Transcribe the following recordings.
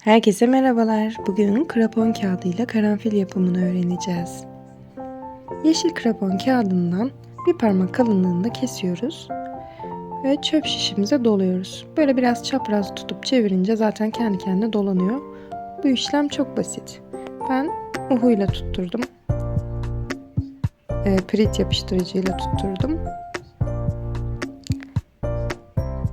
Herkese merhabalar. Bugün krapon kağıdıyla karanfil yapımını öğreneceğiz. Yeşil krapon kağıdından bir parmak kalınlığında kesiyoruz ve çöp şişimize doluyoruz. Böyle biraz çapraz tutup çevirince zaten kendi kendine dolanıyor. Bu işlem çok basit. Ben uhuyla tutturdum. E, pirit yapıştırıcıyla tutturdum.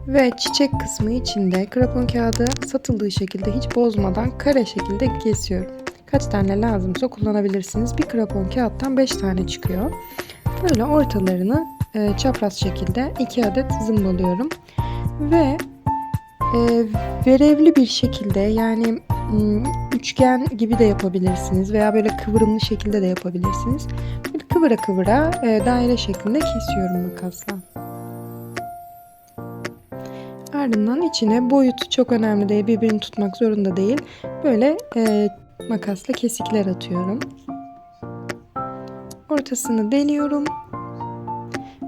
Ve çiçek kısmı içinde krapon kağıdı satıldığı şekilde hiç bozmadan kare şekilde kesiyorum. Kaç tane lazımsa kullanabilirsiniz. Bir krapon kağıttan 5 tane çıkıyor. Böyle ortalarını e, çapraz şekilde 2 adet zımbalıyorum. Ve e, verevli bir şekilde yani m, üçgen gibi de yapabilirsiniz veya böyle kıvrımlı şekilde de yapabilirsiniz. Böyle kıvıra kıvıra e, daire şeklinde kesiyorum makasla. Ardından içine boyutu çok önemli değil. Birbirini tutmak zorunda değil. Böyle e, makasla kesikler atıyorum. Ortasını deliyorum.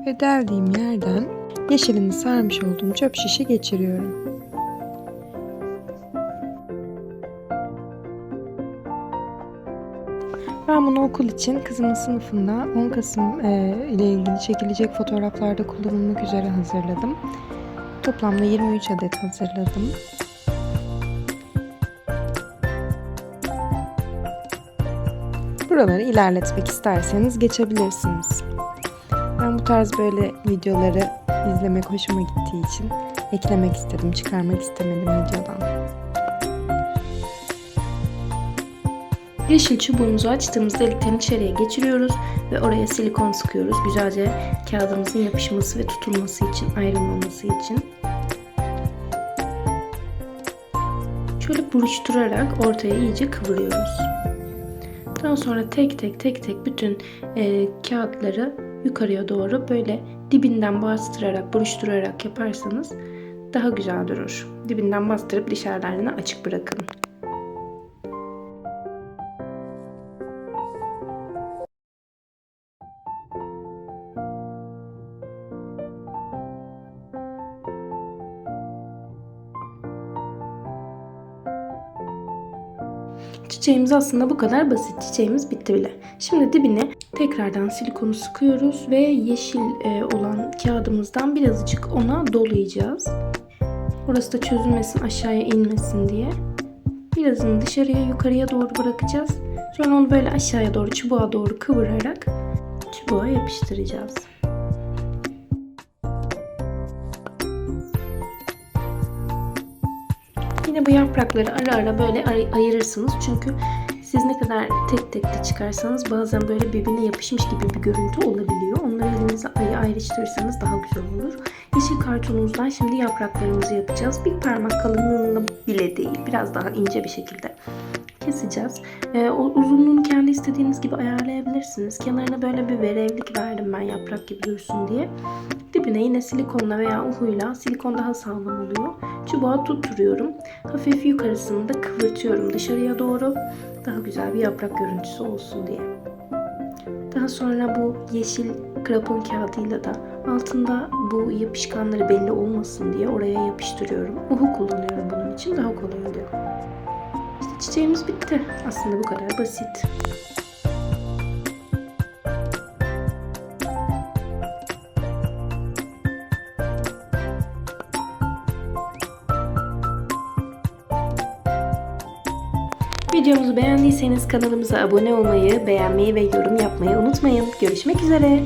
Ve deldiğim yerden yeşilini sarmış olduğum çöp şişe geçiriyorum. Ben bunu okul için kızımın sınıfında 10 Kasım e, ile ilgili çekilecek fotoğraflarda kullanılmak üzere hazırladım. Toplamda 23 adet hazırladım. Buraları ilerletmek isterseniz geçebilirsiniz. Ben bu tarz böyle videoları izlemek hoşuma gittiği için eklemek istedim, çıkarmak istemedim videodan. Yeşil çubuğumuzu açtığımız delikten içeriye geçiriyoruz ve oraya silikon sıkıyoruz. Güzelce kağıdımızın yapışması ve tutulması için, ayrılmaması için. Şöyle buruşturarak ortaya iyice kıvırıyoruz. Daha sonra tek tek tek tek bütün e, kağıtları yukarıya doğru böyle dibinden bastırarak, buruşturarak yaparsanız daha güzel durur. Dibinden bastırıp dışarılarını açık bırakın. Çiçeğimiz aslında bu kadar basit. Çiçeğimiz bitti bile. Şimdi dibine tekrardan silikonu sıkıyoruz ve yeşil e, olan kağıdımızdan birazcık ona dolayacağız. Orası da çözülmesin, aşağıya inmesin diye. Birazını dışarıya, yukarıya doğru bırakacağız. Sonra onu böyle aşağıya doğru, çubuğa doğru kıvırarak çubuğa yapıştıracağız. Yine bu yaprakları ara ara böyle ay- ayırırsınız. Çünkü siz ne kadar tek tek de çıkarsanız bazen böyle birbirine yapışmış gibi bir görüntü olabiliyor. Onları elinize ayı ayrıştırırsanız daha güzel olur. Yeşil kartonumuzdan şimdi yapraklarımızı yapacağız. Bir parmak kalınlığında bile değil. Biraz daha ince bir şekilde keseceğiz. Ee, o uzunluğunu kendi istediğiniz gibi ayarlayabilirsiniz. Kenarına böyle bir verevlik verdim ben yaprak gibi dursun diye. Dibine yine silikonla veya uhuyla silikon daha sağlam oluyor. Çubuğa tutturuyorum. Hafif yukarısını da kıvırtıyorum dışarıya doğru. Daha güzel bir yaprak görüntüsü olsun diye. Daha sonra bu yeşil krapon kağıdıyla da altında bu yapışkanları belli olmasın diye oraya yapıştırıyorum. Uhu kullanıyorum bunun için daha kolay oluyor. Çiçeğimiz bitti. Aslında bu kadar basit. Videomuzu beğendiyseniz kanalımıza abone olmayı, beğenmeyi ve yorum yapmayı unutmayın. Görüşmek üzere.